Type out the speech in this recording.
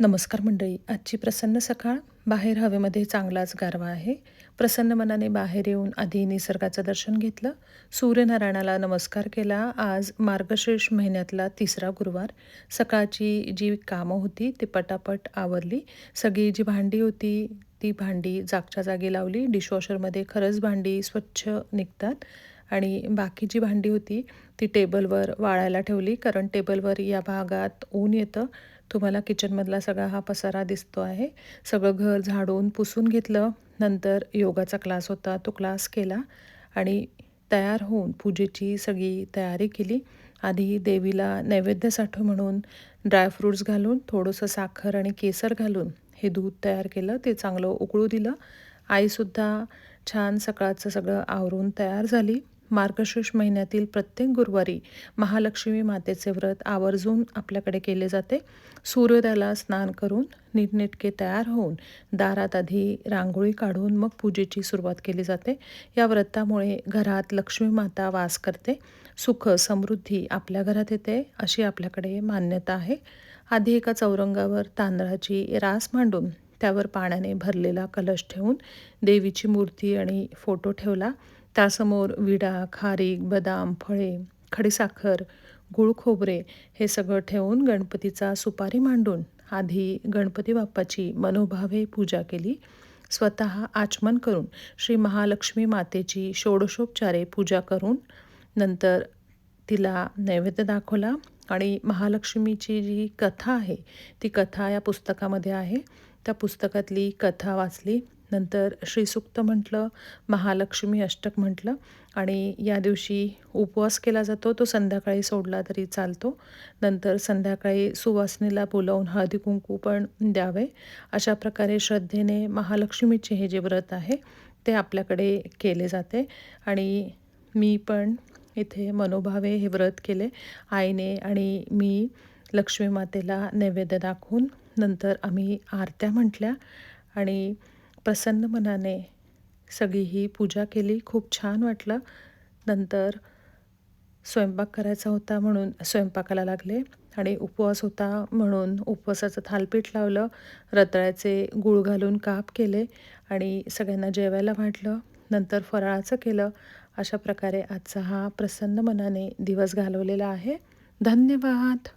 नमस्कार मंडळी. आजची प्रसन्न सकाळ बाहेर हवेमध्ये चांगलाच गारवा आहे. प्रसन्न मनाने बाहेर येऊन आधी निसर्गाचं दर्शन घेतलं. सूर्यनारायणाला नमस्कार केला. आज मार्गशीर्ष महिन्यातला तिसरा गुरुवार. सकाळची जी कामं होती ती पटापट आवरली. सगळी जी भांडी होती ती भांडी जागच्या जागी लावली. डिशवॉशरमध्ये खरंच भांडी स्वच्छ निघतात. आणि बाकी जी भांडी होती ती टेबलवर वाळायला ठेवली कारण टेबलवर या भागात ऊन येतं. तुम्हाला किचनमधला सगळा हा पसारा दिसतो आहे. सगळं घर झाडून पुसून घेतलं. नंतर योगाचा क्लास होता तो क्लास केला आणि तयार होऊन पूजेची सगळी तयारी केली. आधी देवीला नैवेद्य साठो म्हणून ड्रायफ्रूट्स घालून थोडंसं साखर आणि केसर घालून हे दूध तयार केलं. ते चांगलं उकळू दिलं. आईसुद्धा छान सकाळचं सगळं आवरून तयार झाली. मार्गशीर्ष महिन्यातील प्रत्येक गुरुवारी महालक्ष्मी मातेचे व्रत आवर्जून आपल्याकडे केले जाते. सूर्योदयाला स्नान करून नीटनेटके तयार होऊन दारात आधी रांगोळी काढून मग पूजेची सुरुवात केली जाते. या व्रतामुळे घरात लक्ष्मी माता वास करते. सुख समृद्धी आपल्या घरात येते अशी आपल्याकडे मान्यता आहे. आधी एका चौरंगावर तांदळाची रास मांडून त्यावर पाण्याने भरलेला कलश ठेवून देवीची मूर्ती आणि फोटो ठेवला. त्यासमोर विडा खारीक बदाम फळे खडीसाखर गुळ खोबरे हे सगळं ठेवून गणपतीचा सुपारी मांडून आधी गणपती बाप्पाची मनोभावे पूजा केली. स्वतः आचमन करून श्री महालक्ष्मी मातेची षोडशोपचारे पूजा करून नंतर तिला नैवेद्य दाखवला आणि महालक्ष्मीची जी कथा आहे ती कथा या पुस्तकामध्ये आहे. त्या पुस्तकातली कथा वाचली. नंतर श्रीसुक्त म्हटलं महालक्ष्मी अष्टक म्हटलं आणि या दिवशी उपवास केला जातो. तो संध्याकाळी सोडला तरी चालतो. नंतर संध्याकाळी सुवासनेला बोलावून हळदी कुंकू पण द्यावे. अशा प्रकारे श्रद्धेने महालक्ष्मीचे हे जे व्रत आहे ते आपल्याकडे केले जाते. आणि मी पण इथे मनोभावे हे व्रत केले. आईने आणि मी लक्ष्मी मातेला नैवेद्य दाखवून नंतर आम्ही आरत्या म्हटल्या आणि प्रसन्न मनाने सगळी ही पूजा केली. खूप छान वाटलं. नंतर स्वयंपाक करायचा होता म्हणून स्वयंपाकाला लागले आणि उपवास होता म्हणून उपवासाचं थालपीठ लावलं. रताळ्याचे गूळ घालून काप केले आणि सगळ्यांना जेवायला वाटलं. नंतर फराळाचं केलं. अशा प्रकारे आजचा हा प्रसन्न मनाने दिवस घालवलेला आहे. धन्यवाद!